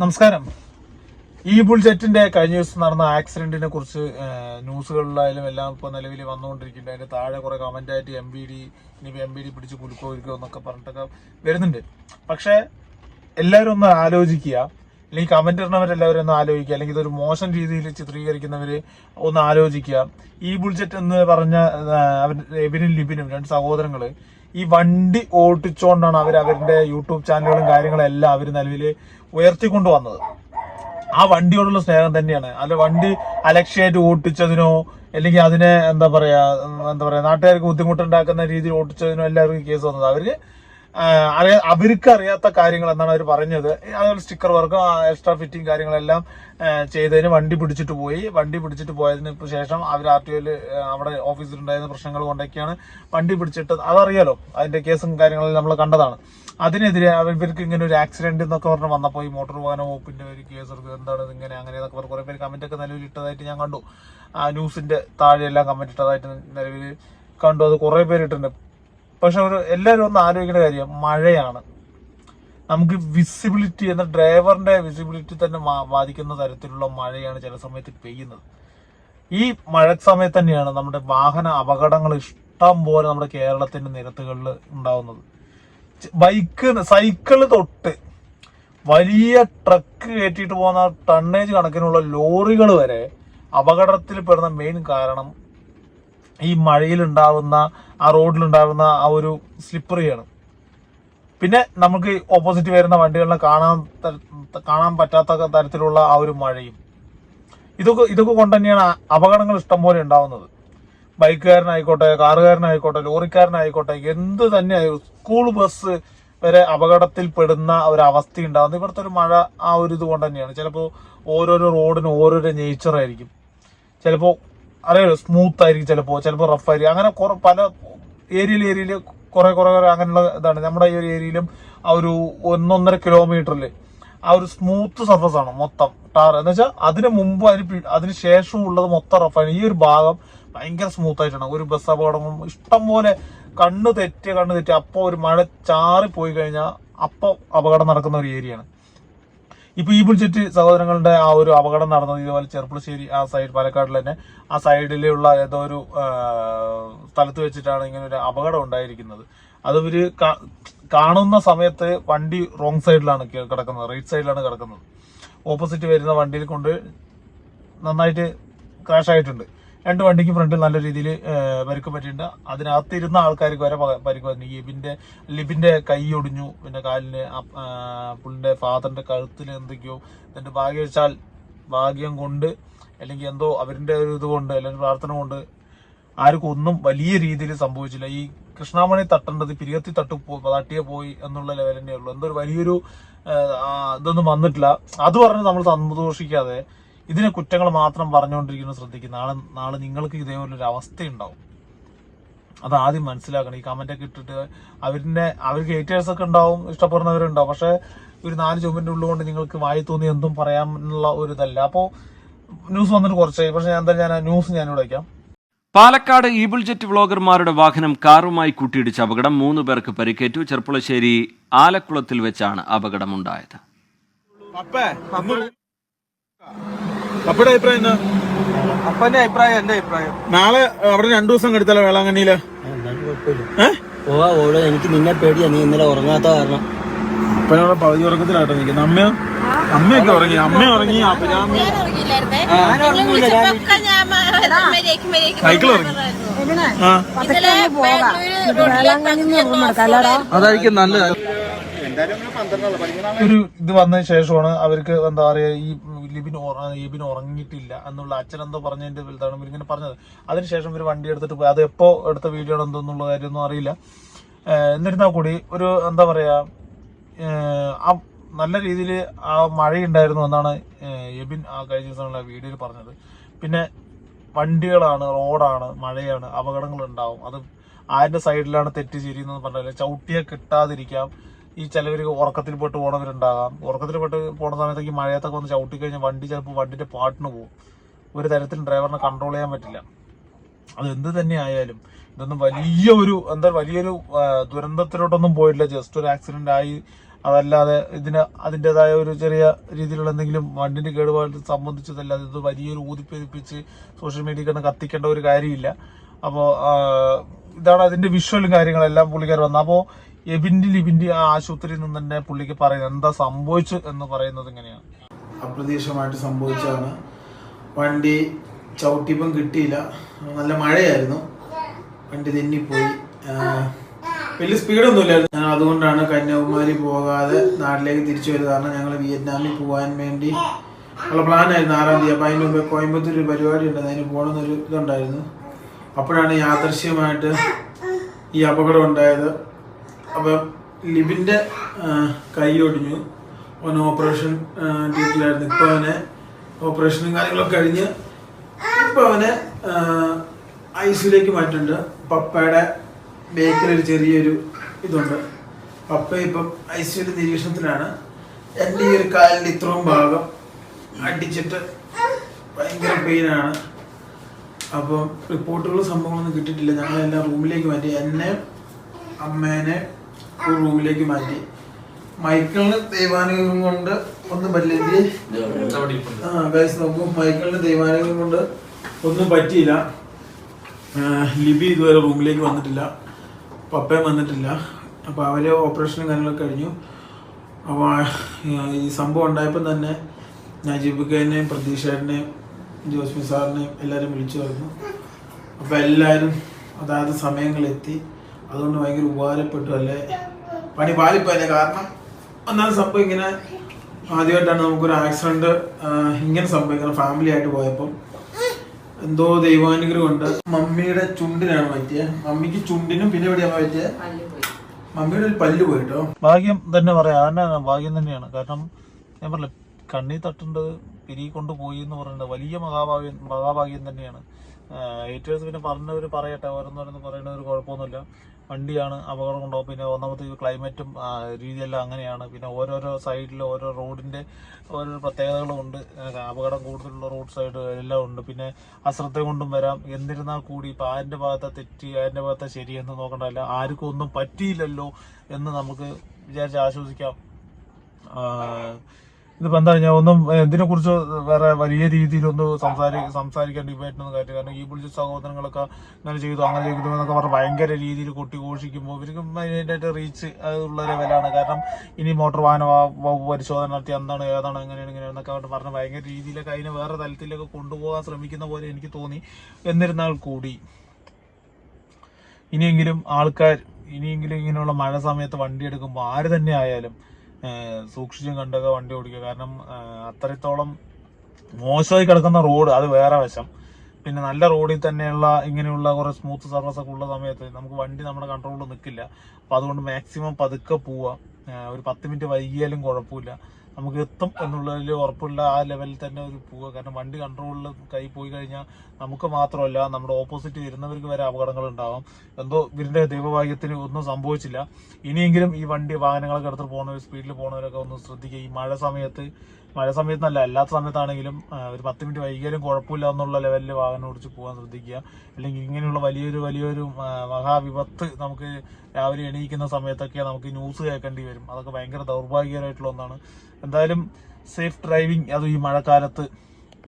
നമസ്കാരം. ഈ ബുൾജെറ്റിന്റെ കഴിഞ്ഞ ദിവസം നടന്ന ആക്സിഡന്റിനെ കുറിച്ച് ന്യൂസുകളിലായാലും എല്ലാം ഇപ്പൊ നിലവിൽ വന്നുകൊണ്ടിരിക്കുന്നുണ്ട്. അതിന്റെ താഴെ കുറെ കമന്റ് ആയിട്ട് എം ബി ഡി ഇനി എം ബി ഡി പിടിച്ച് കുലുക്കോ ഇരിക്കോ എന്നൊക്കെ പറഞ്ഞിട്ടൊക്കെ വരുന്നുണ്ട്. പക്ഷെ എല്ലാവരും ഒന്ന് ആലോചിക്കുക. അല്ലെങ്കിൽ കമന്റ് ഇടുന്നവരെല്ലാവരും ഒന്ന് ആലോചിക്കുക. അല്ലെങ്കിൽ ഇതൊരു മോശം രീതിയിൽ ചിത്രീകരിക്കുന്നവര് ഒന്ന് ആലോചിക്കുക. ഈ ബുൾജറ്റ് എന്ന് പറഞ്ഞ അവർ എബിനും ലിബിനും രണ്ട് സഹോദരങ്ങൾ ഈ വണ്ടി ഓടിച്ചുകൊണ്ടാണ് അവർ അവരുടെ യൂട്യൂബ് ചാനലുകളും കാര്യങ്ങളും എല്ലാം അവർ നിലവിൽ ഉയർത്തിക്കൊണ്ടു വന്നത്. ആ വണ്ടിയോടുള്ള സ്നേഹം തന്നെയാണ്. അല്ല വണ്ടി അലക്ഷ്യമായിട്ട് ഓട്ടിച്ചതിനോ അല്ലെങ്കിൽ അതിനെ എന്താ പറയാ എന്താ പറയാ നാട്ടുകാർക്ക് ബുദ്ധിമുട്ടുണ്ടാക്കുന്ന രീതിയിൽ ഓട്ടിച്ചതിനോ എല്ലാവർക്കും കേസ് വന്നത്. അവർ അവർക്ക് അറിയാത്ത കാര്യങ്ങൾ എന്നാണ് അവർ പറഞ്ഞത്. അതുപോലെ സ്റ്റിക്കർ വർക്കും എക്സ്ട്രാ ഫിറ്റിംഗ് കാര്യങ്ങളെല്ലാം ചെയ്തതിന് വണ്ടി പിടിച്ചിട്ട് പോയി. വണ്ടി പിടിച്ചിട്ട് പോയതിന് ശേഷം അവർ ആർ ടി ഒയിൽ അവിടെ ഓഫീസിലുണ്ടായിരുന്ന പ്രശ്നങ്ങൾ കൊണ്ടൊക്കെയാണ് വണ്ടി പിടിച്ചിട്ട് അതറിയാലോ. അതിന്റെ കേസും കാര്യങ്ങളും നമ്മൾ കണ്ടതാണ്. അതിനെതിരെ ഇവർക്ക് ഇങ്ങനെ ഒരു ആക്സിഡന്റ് എന്നൊക്കെ പറഞ്ഞ് വന്നപ്പോൾ ഈ മോട്ടോർ വാഹന വകുപ്പിന്റെ ഒരു കേസ് എടുത്ത് എന്താണ് ഇങ്ങനെ അങ്ങനെ എന്നൊക്കെ പറഞ്ഞ് കുറെ പേര് കമന്റ് ഒക്കെ നിലവിൽ ഇട്ടതായിട്ട് ഞാൻ കണ്ടു. ആ ന്യൂസിന്റെ താഴെയെല്ലാം കമന്റ് ഇട്ടതായിട്ട് നിലവിൽ കണ്ടു. അത് കുറേ പേര് ഇട്ടിട്ടുണ്ട്. പക്ഷെ ഒരു എല്ലാവരും ഒന്ന് ആലോചിക്കേണ്ട കാര്യം മഴയാണ്. നമുക്ക് വിസിബിലിറ്റി എന്ന ഡ്രൈവറിന്റെ വിസിബിലിറ്റി തന്നെ ബാധിക്കുന്ന തരത്തിലുള്ള മഴയാണ് ചില സമയത്ത് പെയ്യുന്നത്. ഈ മഴ സമയത്ത് തന്നെയാണ് നമ്മുടെ വാഹന അപകടങ്ങൾ ഇഷ്ടം പോലെ നമ്മുടെ കേരളത്തിന്റെ നിരത്തുകളിൽ ഉണ്ടാവുന്നത്. ബൈക്ക് സൈക്കിൾ തൊട്ട് വലിയ ട്രക്ക് കയറ്റിയിട്ട് പോകുന്ന ടണ്ണേജ് കണക്കിനുള്ള ലോറികൾ വരെ അപകടത്തിൽ പെടുന്ന മെയിൻ കാരണം ഈ മഴയിലുണ്ടാവുന്ന ആ റോഡിലുണ്ടാവുന്ന ആ ഒരു സ്ലിപ്പറിയാണ് പിന്നെ നമുക്ക് ഓപ്പോസിറ്റ് വരുന്ന വണ്ടികളിനെ കാണാൻ കാണാൻ പറ്റാത്ത തരത്തിലുള്ള ആ ഒരു മഴയും. ഇതൊക്കെ ഇതൊക്കെ കൊണ്ട് തന്നെയാണ് അപകടങ്ങൾ ഇഷ്ടം പോലെ ഉണ്ടാവുന്നത്. ബൈക്കുകാരനായിക്കോട്ടെ കാറുകാരനായിക്കോട്ടെ ലോറിക്കാരനായിക്കോട്ടെ എന്ത് തന്നെ സ്കൂൾ ബസ് വരെ അപകടത്തിൽപ്പെടുന്ന ഒരു അവസ്ഥ ഉണ്ടാവുന്നത് ഇവിടുത്തെ ഒരു മഴ ആ ഒരു ഇത് കൊണ്ട് തന്നെയാണ്. ചിലപ്പോൾ ഓരോരോ റോഡിനും ഓരോരോ നേച്ചറായിരിക്കും ചിലപ്പോൾ അറിയാലോ സ്മൂത്ത് ആയിരിക്കും ചിലപ്പോൾ ചിലപ്പോൾ റഫ് ആയിരിക്കും. അങ്ങനെ പല ഏരിയയിൽ ഏരിയയിൽ കുറെ കുറെ കുറെ അങ്ങനെയുള്ള ഇതാണ്. നമ്മുടെ ഈ ഒരു ഏരിയയിലും ആ ഒരു ഒന്നൊന്നര കിലോമീറ്ററിൽ ആ ഒരു സ്മൂത്ത് സർഫസ് ആണ് മൊത്തം ടാർ എന്ന് വെച്ചാൽ അതിന് മുമ്പ് അതിന് അതിന് ശേഷവും ഉള്ളത് മൊത്തം റഫാണ് ഈ ഒരു ഭാഗം ഭയങ്കര സ്മൂത്ത് ആയിട്ടാണ്. ഒരു ബസ് അപകടവും ഇഷ്ടം പോലെ കണ്ണ് തെറ്റിയ കണ്ണ് തെറ്റി അപ്പോൾ ഒരു മഴ ചാറി പോയി കഴിഞ്ഞാൽ അപ്പോൾ അപകടം നടക്കുന്ന ഒരു ഏരിയയാണ്. ഇപ്പൊ ഈ ബുൾജെറ്റ് സഹോദരങ്ങളുടെ ആ ഒരു അപകടം നടന്നത് ഇതുപോലെ ചെറുപ്പുളശ്ശേരി ആ സൈഡ് പാലക്കാടിൽ തന്നെ ആ സൈഡിലുള്ള ഏതോ ഒരു സ്ഥലത്ത് വെച്ചിട്ടാണ് ഇങ്ങനെ ഒരു അപകടം ഉണ്ടായിരിക്കുന്നത്. അത് ഇവർ കാണുന്ന സമയത്ത് വണ്ടി റോങ് സൈഡിലാണ് കിടക്കുന്നത് റൈറ്റ് സൈഡിലാണ് കിടക്കുന്നത്. ഓപ്പോസിറ്റ് വരുന്ന വണ്ടിയിൽ കൊണ്ട് നന്നായിട്ട് ക്രാഷ് ആയിട്ടുണ്ട്. രണ്ട് വണ്ടിക്ക് ഫ്രണ്ടിൽ നല്ല രീതിയിൽ പരിക്ക് പറ്റിയിട്ടുണ്ട്. അതിനകത്തിരുന്ന ആൾക്കാർക്ക് വരെ പരിക്ക് പറ്റി ലിബിന്റെ ലിബിന്റെ കൈ ഒടിഞ്ഞു. പിന്നെ കാലിന് പുള്ളിന്റെ ഫാദറിന്റെ കഴുത്തിൽ എന്തൊക്കെയോ. എന്നിട്ട് ഭാഗ്യം വെച്ചാൽ ഭാഗ്യം കൊണ്ട് അല്ലെങ്കിൽ എന്തോ അവരുടെ ഒരു ഇത് കൊണ്ട് അല്ലെങ്കിൽ പ്രാർത്ഥന കൊണ്ട് ആർക്കും ഒന്നും വലിയ രീതിയിൽ സംഭവിച്ചില്ല. ഈ കൃഷ്ണാമണി തട്ടേണ്ടത് പിരിയത്തി തട്ടു തട്ടിയെ പോയി എന്നുള്ള ലെവൽ തന്നെയുള്ളൂ ഉള്ളൂ എന്തോ ഒരു വലിയൊരു ഇതൊന്നും വന്നിട്ടില്ല. അത് പറഞ്ഞ് നമ്മൾ സന്തോഷിക്കാതെ ഇതിനെ കുറ്റങ്ങൾ മാത്രം പറഞ്ഞുകൊണ്ടിരിക്കുന്നത് ശ്രദ്ധിക്കും നാളെ നാളെ നിങ്ങൾക്ക് ഇതേപോലെ ഒരു അവസ്ഥയുണ്ടാവും. അത് ആദ്യം മനസ്സിലാക്കണം. ഈ കമന്റ് ഒക്കെ ഇട്ടിട്ട് അവരിന്റെ അവർക്ക് ഹേറ്റേഴ്സ് ഒക്കെ ഉണ്ടാവും ഇഷ്ടപ്പെടുന്നവരുണ്ടാവും. പക്ഷെ ഒരു നാല് ചുമന്റെ ഉള്ളുകൊണ്ട് നിങ്ങൾക്ക് വായി തോന്നി എന്തും പറയാനുള്ള ഒരു ഇതല്ല. അപ്പോ ന്യൂസ് വന്നിട്ട് കുറച്ചായി പക്ഷെ ഞാൻ എന്തായാലും ഞാൻ ന്യൂസ് ഞാനിവിടെ വയ്ക്കാം. പാലക്കാട് ഈബിൾ ജെറ്റ് വ്ളോഗർമാരുടെ വാഹനം കാറുമായി കൂട്ടിയിടിച്ച അപകടം. മൂന്ന് പേർക്ക് പരിക്കേറ്റു. ചെർപ്പുളശ്ശേരി ആലക്കുളത്തിൽ വെച്ചാണ് അപകടമുണ്ടായത്. അപ്പയുടെ അഭിപ്രായം എന്താ? അപ്പന്റെ അഭിപ്രായം എന്റെ അഭിപ്രായം. നാളെ അവിടെ രണ്ടു ദിവസം കെടുത്തല്ലോ വേളാങ്കണ്ണിയിൽ? പോവാ എനിക്ക് നിന്നെ പേടിയാ നീ ഇന്നലെ ഉറങ്ങാത്ത കാരണം. അപ്പനവിടെ പകുതി ഉറക്കത്തിലാട്ടോ നിൽക്കുന്നത് അമ്മ അമ്മയൊക്കെ ഉറങ്ങി അമ്മ ഉറങ്ങി സൈക്കിൾ ഉറങ്ങി. അതായിരിക്കും നല്ലത്. ഒരു ഇത് വന്നതിന് ശേഷമാണ് അവർക്ക് എന്താ പറയാ ഈ ലിബിൻ ലിബിൻ ഉറങ്ങിയിട്ടില്ല എന്നുള്ള അച്ഛൻ എന്തോ പറഞ്ഞതിന്റെ വലുതാണ് ഇവരിങ്ങനെ പറഞ്ഞത്. അതിനുശേഷം ഇവർ വണ്ടി എടുത്തിട്ട് പോയി. അത് എപ്പോ എടുത്ത വീഡിയോ ആണ് എന്തോന്നുള്ള കാര്യമൊന്നും അറിയില്ല. എന്നിരുന്നാൽ കൂടി ഒരു എന്താ പറയാ ആ നല്ല രീതിയിൽ ആ മഴയുണ്ടായിരുന്നു എന്നാണ് എബിൻ ആ കഴിഞ്ഞ ദിവസമുള്ള വീഡിയോയിൽ പറഞ്ഞത്. പിന്നെ വണ്ടികളാണ് റോഡാണ് മഴയാണ് അപകടങ്ങൾ ഉണ്ടാവും അത് ആരുടെ സൈഡിലാണ് തെറ്റ് ശരിയെന്ന് പറഞ്ഞാൽ ചവിട്ടിയെ കിട്ടാതിരിക്കാം ഈ ചിലവർ ഉറക്കത്തിൽ പെട്ട് പോണവരുണ്ടാകാം. ഉറക്കത്തിൽ പെട്ട് പോണ സമയത്തേക്ക് മഴയത്തൊക്കെ വന്ന് ചവിട്ടി കഴിഞ്ഞാൽ വണ്ടി ചിലപ്പോൾ വണ്ടിന്റെ പാട്ടിന് പോകും ഒരു തരത്തിലും ഡ്രൈവറിനെ കൺട്രോൾ ചെയ്യാൻ പറ്റില്ല. അത് എന്ത് തന്നെ ആയാലും ഇതൊന്നും വലിയ ഒരു എന്താ വലിയൊരു ദുരന്തത്തിലോട്ടൊന്നും പോയിട്ടില്ല. ജസ്റ്റ് ഒരു ആക്സിഡന്റ് ആയി. അതല്ലാതെ ഇതിന് അതിന്റെതായ ഒരു ചെറിയ രീതിയിലുള്ള എന്തെങ്കിലും വണ്ടിന്റെ കേടുപാട് സംബന്ധിച്ചതല്ലാതെ ഇത് വലിയൊരു ഊതിപ്പെരിപ്പിച്ച് സോഷ്യൽ മീഡിയ കണ്ട് കത്തിക്കേണ്ട ഒരു കാര്യമില്ല. അപ്പോൾ ഇതാണ് അതിന്റെ വിഷ്വലും കാര്യങ്ങളെല്ലാം പുള്ളിക്കാർ വന്നത് അപ്പോൾ എബിന്റെ ലിബിന്റെ ആ ആശുപത്രിയിൽ നിന്ന് തന്നെ പുള്ളിക്ക് പറയുന്നത് എന്താ സംഭവിച്ചു എന്ന് പറയുന്നത് എങ്ങനെയാണ് അപ്രതീക്ഷിതമായിട്ട് സംഭവിച്ചാണ് വണ്ടി ചവിട്ടിപ്പം കിട്ടിയില്ല. നല്ല മഴയായിരുന്നു. വണ്ടി തെന്നിപ്പോയി. വലിയ വലിയ സ്പീഡൊന്നുമില്ലായിരുന്നു. ഞാൻ അതുകൊണ്ടാണ് കന്യാകുമാരി പോകാതെ നാട്ടിലേക്ക് തിരിച്ചു വരുന്നത്. കാരണം ഞങ്ങൾ വിയറ്റ്നാമിൽ പോകാൻ വേണ്ടി ഉള്ള പ്ലാനായിരുന്നു ആറാം തീയതി. അപ്പം അതിന് മുമ്പ് കോയമ്പത്തൂർ ഒരു പരിപാടി ഉണ്ടായിരുന്നു അതിന് പോകണമെന്നൊരു ഇതുണ്ടായിരുന്നു. അപ്പോഴാണ് യാദർശ്യമായിട്ട് ഈ അപകടം ഉണ്ടായത്. അപ്പം ലിബിന്റെ കൈ ഒടിഞ്ഞു. അവൻ ഓപ്പറേഷൻ ഡ്യൂട്ടിയിലായിരുന്നു ഇപ്പം അവനെ ഓപ്പറേഷനും കാര്യങ്ങളൊക്കെ കഴിഞ്ഞ് ഇപ്പം അവനെ ഐ സിയിലേക്ക് മാറ്റുന്നുണ്ട് പപ്പയുടെ ബേക്കിൽ ഒരു ചെറിയൊരു ഇതുണ്ട്. പപ്പ ഇപ്പം ഐ സിയുടെ നിരീക്ഷണത്തിലാണ്. എന്റെ ഈ ഒരു കാലിന്റെ ഇത്രയും ഭാഗം അടിച്ചിട്ട് ഭയങ്കര പെയിനാണ് അപ്പം റിപ്പോർട്ടുകളും സംഭവങ്ങളൊന്നും കിട്ടിയിട്ടില്ല. ഞങ്ങളെല്ലാം റൂമിലേക്ക് മാറ്റി. എന്നെ അമ്മേനെ ഒരു റൂമിലേക്ക് മാറ്റി. മൈക്കിളിന് ദൈവാനുഗ്രഹം കൊണ്ട് ഒന്നും പറ്റില്ല ആ ഗൈസ് നോക്കും. മൈക്കിളിന് ദൈവാനുഗ്രഹം കൊണ്ട് ഒന്നും പറ്റിയില്ല. ലിബി ഇതുവരെ റൂമിലേക്ക് വന്നിട്ടില്ല. പപ്പയും വന്നിട്ടില്ല. അപ്പോൾ അവർ ഓപ്പറേഷനും കാര്യങ്ങളൊക്കെ കഴിഞ്ഞു. അപ്പോൾ ഈ സംഭവം ഉണ്ടായപ്പോൾ തന്നെ ഞാൻ ജീവിക്കേനെയും പ്രതീക്ഷേട്ടനെയും ജോസ്മി സാറിനെയും എല്ലാവരും വിളിച്ചു പറഞ്ഞു. അപ്പോൾ എല്ലാവരും അതായത് സമയങ്ങളെത്തി. അതുകൊണ്ട് ഭയങ്കര ഉപകാരപ്പെട്ടു അല്ലേ? പണി പാലിപ്പല്ലേ കാരണം? ഒന്നാമത് സംഭവം ഇങ്ങനെ ആദ്യമായിട്ടാണ് നമുക്കൊരു ആക്സിഡന്റ് ഇങ്ങനെ സംഭവിക്കുന്നത് ഫാമിലി ആയിട്ട് പോയപ്പം എന്തോ ദൈവാനുഗ്രഹം ഉണ്ട് മമ്മിയുടെ ചുണ്ടിനാണ് പറ്റിയത് മമ്മിക്ക് ചുണ്ടിനും പിന്നെ എവിടെയാണ് പറ്റിയത് മമ്മിയുടെ ഒരു പല്ല് പോയിട്ടോ? ഭാഗ്യം തന്നെ പറയാം. അതന്നെ ഭാഗ്യം തന്നെയാണ്. കാരണം ഞാൻ പറഞ്ഞില്ല കണ്ണി തട്ടേണ്ടത് പിരി കൊണ്ടുപോയി എന്ന് പറയുന്നത് വലിയ മഹാഭാഗ്യം മഹാഭാഗ്യം തന്നെയാണ്. ഏറ്റവും പിന്നെ പറഞ്ഞവർ പറയട്ടെ ഓരോന്നോരോന്ന് പറയുന്നവർ കുഴപ്പമൊന്നുമില്ല. വണ്ടിയാണ് അപകടം കൊണ്ടുപോകും പിന്നെ ഒന്നാമത്തെ ക്ലൈമറ്റും രീതിയെല്ലാം അങ്ങനെയാണ്. പിന്നെ ഓരോരോ സൈഡിൽ ഓരോ റോഡിന്റെ ഓരോ പ്രത്യേകതകളും ഉണ്ട്. അപകടം കൂടുതലുള്ള റോഡ് സൈഡ് എല്ലാം ഉണ്ട്. പിന്നെ അശ്രദ്ധ കൊണ്ടും വരാം. എന്നിരുന്നാൽ കൂടി ഇപ്പം ആരുടെ ഭാഗത്തെ തെറ്റി ആരുടെ ഭാഗത്തെ ശരിയെന്ന് നോക്കണ്ടല്ല ആർക്കും ഒന്നും പറ്റിയില്ലല്ലോ എന്ന് നമുക്ക് വിചാരിച്ച് ആശ്വസിക്കാം. ആ, ഇതിപ്പോ എന്താ ഞാൻ ഒന്നും ഇതിനെ കുറിച്ച് വേറെ വലിയ രീതിയിലൊന്നും സംസാരി സംസാരിക്കാൻ ഡിബേറ്റിനൊന്നും കാര്യം കാരണം ഈ വിളിച്ച സഹോദരങ്ങളൊക്കെ ഇങ്ങനെ ചെയ്തു അങ്ങനെ ചെയ്തു എന്നൊക്കെ പറഞ്ഞ് ഭയങ്കര രീതിയിൽ കൊട്ടി ഘോഷിക്കുമ്പോൾ ഇവർക്ക് അതിന്റെ റീച്ച് ഉള്ള ലെവലാണ് കാരണം ഇനി മോട്ടോർ വാഹന വകുപ്പ് പരിശോധന നടത്തി എന്താണ് ഏതാണ് എങ്ങനെയാണ് എന്നൊക്കെ അവിടെ പറഞ്ഞ് ഭയങ്കര രീതിയിലൊക്കെ അതിനെ വേറെ തലത്തിലൊക്കെ കൊണ്ടുപോകാൻ ശ്രമിക്കുന്ന പോലെ എനിക്ക് തോന്നി. എന്നിരുന്നാൽ കൂടി ഇനിയെങ്കിലും ആൾക്കാർ ഇനിയെങ്കിലും ഇങ്ങനെയുള്ള മഴ സമയത്ത് വണ്ടി എടുക്കുമ്പോൾ ആര് തന്നെ ആയാലും സൂക്ഷിച്ചും കണ്ടൊക്കെ വണ്ടി ഓടിക്കുക. കാരണം അത്രത്തോളം മോശമായി കിടക്കുന്ന റോഡ് അത് വേറെ വശം. പിന്നെ നല്ല റോഡിൽ തന്നെയുള്ള ഇങ്ങനെയുള്ള കുറെ സ്മൂത്ത് സർവീസ് ഒക്കെ ഉള്ള സമയത്ത് നമുക്ക് വണ്ടി നമ്മുടെ കൺട്രോളിൽ നിൽക്കില്ല അപ്പോൾ അതുകൊണ്ട് മാക്സിമം പതുക്കെ പോവുക ഒരു പത്ത് മിനിറ്റ് വൈകിയാലും കുഴപ്പമില്ല. നമുക്ക് എത്തും എന്നുള്ളതിൽ ഉറപ്പുള്ള ആ ലെവലിൽ തന്നെ ഒരു പോവുക. കാരണം വണ്ടി കൺട്രോളിൽ കൈ പോയി കഴിഞ്ഞാൽ നമുക്ക് മാത്രമല്ല നമ്മുടെ ഓപ്പോസിറ്റ് വരുന്നവർക്ക് വരെ അപകടങ്ങൾ ഉണ്ടാവാം. എന്തോ ഇവരുടെ ദൈവഭാഗ്യത്തിന് ഒന്നും സംഭവിച്ചില്ല. ഇനിയെങ്കിലും ഈ വണ്ടി വാഹനങ്ങളൊക്കെ എടുത്ത് പോകുന്നവർ സ്പീഡിൽ പോകുന്നവരൊക്കെ ഒന്ന് ശ്രദ്ധിക്കുക. ഈ മഴ സമയത്ത് മഴ സമയത്തല്ല അല്ലാത്ത സമയത്താണെങ്കിലും ഒരു പത്ത് മിനിറ്റ് വൈകിയാലും കുഴപ്പമില്ല എന്നുള്ള ലെവലിൽ വാഹനം ഓടിച്ച് പോകാൻ ശ്രദ്ധിക്കുക. അല്ലെങ്കിൽ ഇങ്ങനെയുള്ള വലിയൊരു വലിയൊരു മഹാവിപത്ത് നമുക്ക് രാവിലെ എണീക്കുന്ന സമയത്തൊക്കെ നമുക്ക് ന്യൂസ് കേൾക്കേണ്ടി വരും. അതൊക്കെ ഭയങ്കര ദൗർഭാഗ്യകരമായിട്ടുള്ള ഒന്നാണ്. എന്തായാലും സേഫ് ഡ്രൈവിംഗ് അത് ഈ മഴക്കാലത്ത്